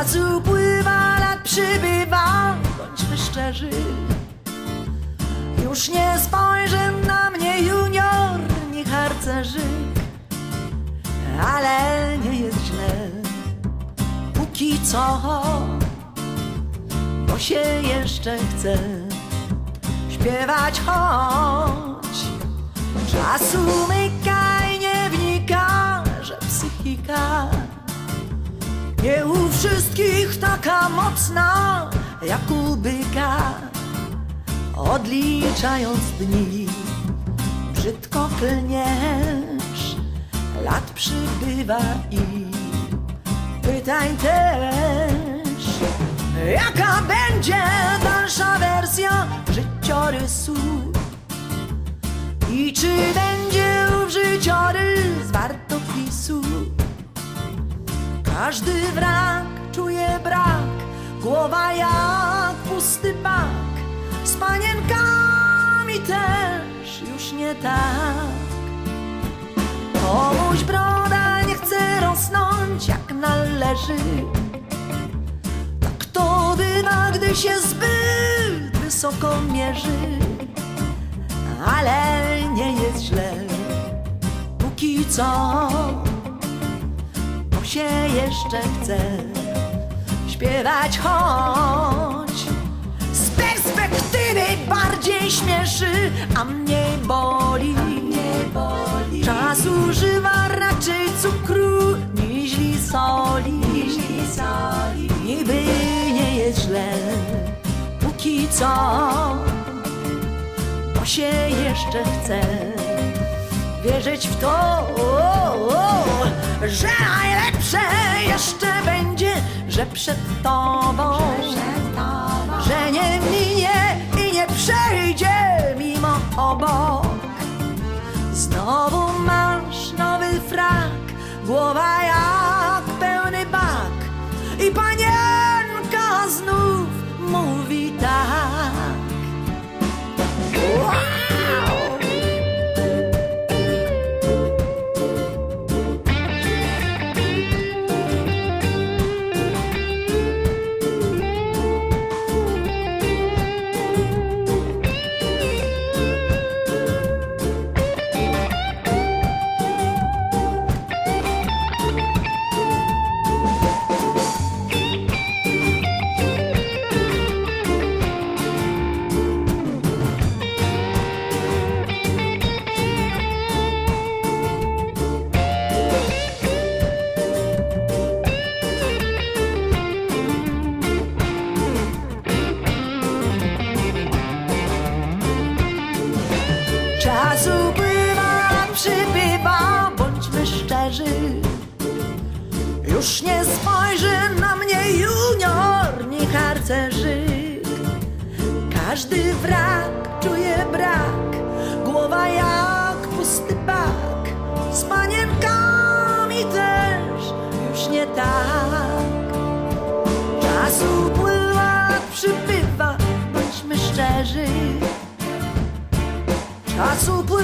Czas upływa, lat przybywa, bądźmy szczerzy. Już nie spojrzy na mnie junior, nie harcerzyk, ale nie jest źle. Póki co, bo się jeszcze chce śpiewać, choć czas umyka i nie wnika, że psychika nie u wszystkich taka mocna jak u byka. Odliczając dni, brzydko klniesz, lat przybywa i pytań też. Jaka będzie dalsza wersja życiorysu? I czy będzie ów życiorys wartopisu? Każdy wrak czuje brak, głowa jak pusty bak. Z panienkami też już nie tak. Komuś broda nie chce rosnąć jak należy. Tak to bywa, gdy się zbyt wysoko mierzy. Ale nie jest źle, póki co się jeszcze chce śpiewać, choć z perspektywy bardziej śmieszy, a mniej boli. Czas używa raczej cukru niż soli. Niby nie jest źle, póki co, bo się jeszcze chce wierzyć w to, że że przed tobą, że nie minie i nie przejdzie mimo obok. Znowu masz nowy frak, głowa jak Czas upływa, przybywa, bądźmy szczerzy. Już nie spojrzy na mnie junior, nie harcerzyk. Każdy wrak czuje brak, przybywa, bądźmy szczerzy. Czas upływa,